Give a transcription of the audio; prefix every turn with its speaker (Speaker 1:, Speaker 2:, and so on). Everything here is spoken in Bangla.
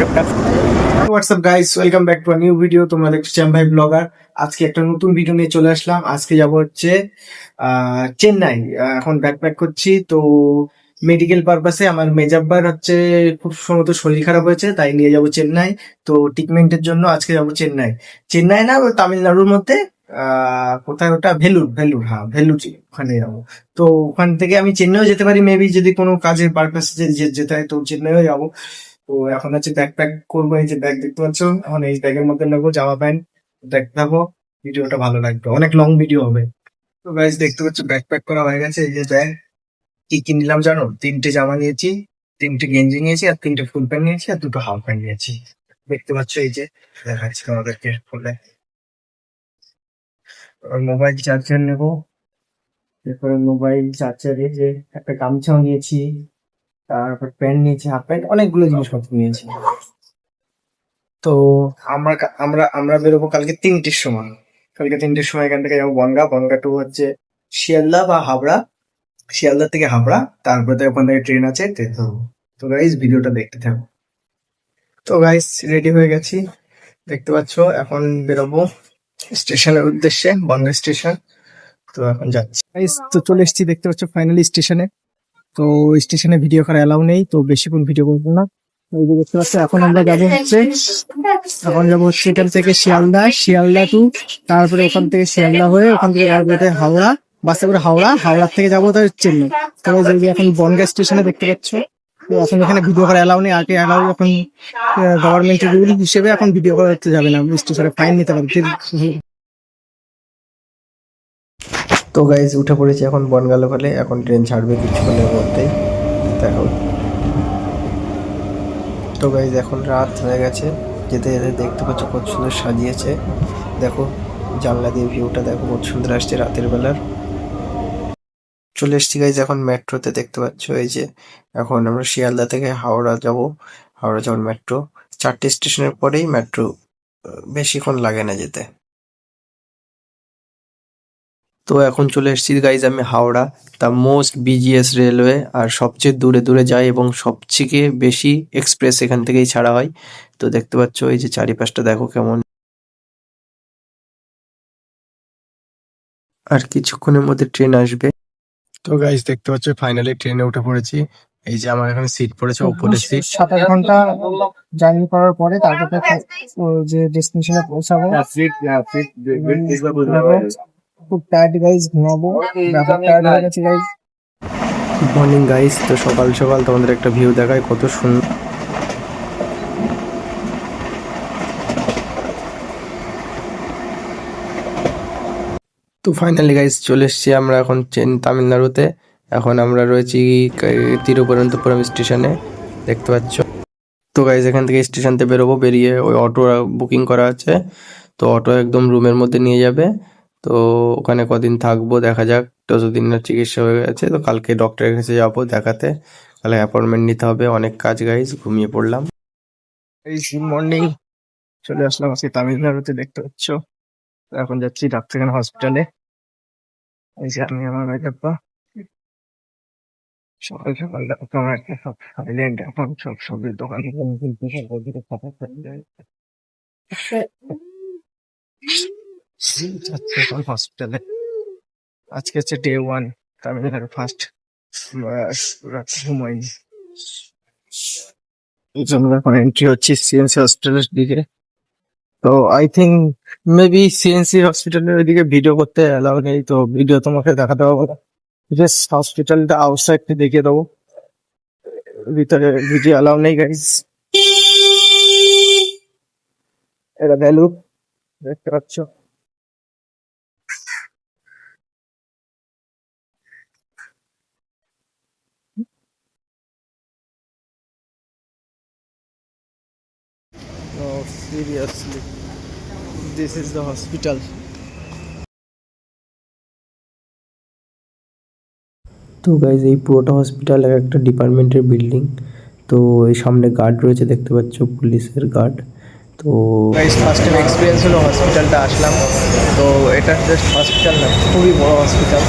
Speaker 1: WhatsApp guys welcome back to new video তোমরা দেখছ চ্যাম ভাই ব্লগার আজকে একটা নতুন ভিডিও নিয়ে চলে আসলাম। আজকে যাব হচ্ছে চেন্নাই। এখন ব্যাকপ্যাক করছি। তো মেডিকেল পারপাসে আমার মেজাব্বার হচ্ছে খুব সম্ভবত শরীর খারাপ হয়েছে, তাই নিয়ে যাব চেন্নাই। তো ট্রিটমেন্টের জন্য আজকে যাব চেন্নাই। চেন্নাই না তামিলনাড়ুর মধ্যে কোথায় ওটা? ভেলুর ভেলুর হ্যাঁ ভেলুর ওখানে যাব। তো ওখান থেকে আমি চেন্নাইও যেতে পারি মেবি যদি কোনো কাজের পারপাসে যেতে হয়, তো চেন্নাইও যাব। তো এখন হচ্ছে ব্যাগ প্যাক করব, এই যে ব্যাগ দেখতে পাচ্ছ, এখন এই ব্যাগের মধ্যে নেব জামা প্যান্ট থাকো ভিডিওটা ভালো লাগবে, অনেক লং ভিডিও হবে। তো গাইজ দেখতে পাচ্ছ ব্যাগ প্যাক করা হয়ে গেছে, এই যে ব্যাগ কি কি নিলাম জানো? তিনটে জামা নিয়েছি, তিনটে গেঞ্জি নিয়েছি আর তিনটে ফুল প্যান্ট নিয়েছি আর দুটো হাফ প্যান্ট নিয়েছি। দেখতে পাচ্ছ, এই যে, দেখাচ্ছি তোমাদেরকে ফুলে মোবাইল চার্জার নেব। এরপরে মোবাইল চার্জারে যে একটা গামছাও নিয়েছি। তারপর প্যান্ট নিয়েছি হাফ প্যান্ট অনেকগুলো জিনিসপত্র নিয়েছি। তো আমরা আমরা আমরা বেরোবো কালকে তিনটের সময়। কালকে তিনটের সময় এখান থেকে যাব বনগা। বনগা টু হচ্ছে শিয়ালদা বা হাবড়া। শিয়ালদা থেকে হাবড়া, তারপরে তো ওখান থেকে ট্রেন আছে ট্রেন ধরবো। তো গাইজ ভিডিওটা দেখতে থাকো। তো গাইজ রেডি হয়ে গেছি। দেখতে পাচ্ছ, এখন বেরোবো স্টেশনের উদ্দেশ্যে, বনগা স্টেশন। তো এখন যাচ্ছি। গাইজ তো চলে এসেছি, দেখতে পাচ্ছ ফাইনালি স্টেশনে। তো স্টেশনে ভিডিও করা এলাও নেই, তো বেশিক্ষণ ভিডিও করব না। যে দেখতে পাচ্ছ, এখন আমরা যাব হচ্ছে, এখন যাব হচ্ছে এখান থেকে শিয়ালদা শিয়ালদা টু তারপরে ওখান থেকে শিয়ালদা হয়ে ওখান থেকে এয়ারপোর্টে হাওড়া, বাসে করে হাওড়া হাওড়া থেকে যাব তার চেন্নাই। তবে যদি এখন বনগা স্টেশনে দেখতে পাচ্ছ এখন এখানে ভিডিও করা এলাও নেই আগে এলাও এখন গভর্নমেন্টের রুল হিসেবে এখন ভিডিও করতে যাবে না, স্টেশনে ফাইন নিতে পারবে। তো গাইজ উঠে পড়েছি এখন বনগা লোকালে এখন ট্রেন ছাড়বে কিছুক্ষণের মধ্যেই। দেখো। তো গাইজ এখন রাত হয়ে গেছে। যেতে যেতে দেখতে পাচ্ছ কত সুন্দর সাজিয়েছে। দেখো, জানলা দিয়ে ভিউটা দেখো, কত সুন্দর আসছে রাতের বেলার। চলে এসছি গাইজ এখন মেট্রোতে দেখতে পাচ্ছ এই যে, এখন আমরা শিয়ালদা থেকে হাওড়া যাব। হাওড়া যাওয়ার মেট্রো চারটে স্টেশনের পরেই মেট্রো বেশিক্ষণ লাগে না যেতে। তো এখন চলে এসেছি গাইজ আমি Howrah the most busiest railway আর সবচেয়ে দূরে দূরে যায় এবং সবথেকে বেশি এক্সপ্রেস এখান থেকেই ছাড়া হয়। তো দেখতে পাচ্ছ এই যে চারিপাশটা দেখো কেমন। আর কিছুক্ষণের মধ্যে ট্রেন আসবে। তো গাইজ দেখতে পাচ্ছ ফাইনালি ট্রেনে উঠে পড়েছি। এই যে আমার এখানে সিট পড়েছে উপরে সিট
Speaker 2: সাত আট ঘণ্টা জার্নি করার পরে তারপরে যে ডেস্টিনেশনে পৌঁছাবো। খুব টায়ার্ড গাইজ ঘুমাবো। ব্যাপার টায়ার্ড হয়ে গেছে গাইজ
Speaker 1: গুড মর্নিং গাইস তো সকাল সকাল তোমাদের একটা ভিউ দেখায় কত সুন্দর তো ফাইনালি গাইস চলে এসেছি আমরা এখন চেন তামিলনাড়ুতে। এখন আমরা রয়েছি তিরুবনন্তপুরম স্টেশনে দেখতে পাচ্ছ। তো গাইস এখান থেকে স্টেশন থেকে বেরোবো বেরিয়ে ওই অটো বুকিং করা আছে। তো অটো একদম রুমের মধ্যে নিয়ে যাবে। তো ওখানে কদিন থাকব, দেখা যাক। যতদিন না চিকিৎসা হয়ে গেছে, তো কালকে ডক্টরের কাছে যাব দেখাতে। কালকে অ্যাপয়েন্টমেন্ট নিতে হবে, অনেক কাজ গাইজ ঘুমিয়ে পড়লাম। এই গুড মর্নিং। চলে আসলাম আজকে তামিলনাড়ুতে, দেখতে পাচ্ছ? এখন যাচ্ছি ডাক্তারখানা হসপিটালে এই যে আমি আমার মেকআপা সকাল সকাল আমার একটা সব সাইলেন্ট এখন সব সবজির দোকান কিন্তু সব ওদিকে ফাঁকা হয়ে যায় যাচ্ছি এখন হসপিটালে আজকে হচ্ছে ডে ওয়ান তামিলনাড়ু ফার্স্ট ঘুমাইনি। এই জন্য এখন এন্ট্রি হচ্ছে সিএনসি হসপিটালের দিকে। তো আই থিঙ্ক মেবি সিএনসি হসপিটালের ওইদিকে ভিডিও করতে অ্যালাউ নেই, তো ভিডিও তোমাকে দেখাতে পারব না জাস্ট হসপিটালটা আউটসাইড দেখিয়ে দেবো। ভিতরে ভিডিও অ্যালাউ নেই গাইস এটা ভ্যালু দেখতে পাচ্ছ? Seriously. This is the hospital. তো গাইজ এই পুরোটা হসপিটাল এক একটা ডিপার্টমেন্টের বিল্ডিং তো এই সামনে গার্ড রয়েছে দেখতে পাচ্ছ পুলিশের গার্ড তো গাইজ ফার্স্ট টাইম এক্সপিরিয়েন্স হলো হসপিটালটা আসলাম তো এটা জাস্ট হসপিটাল না খুবই বড় হসপিটাল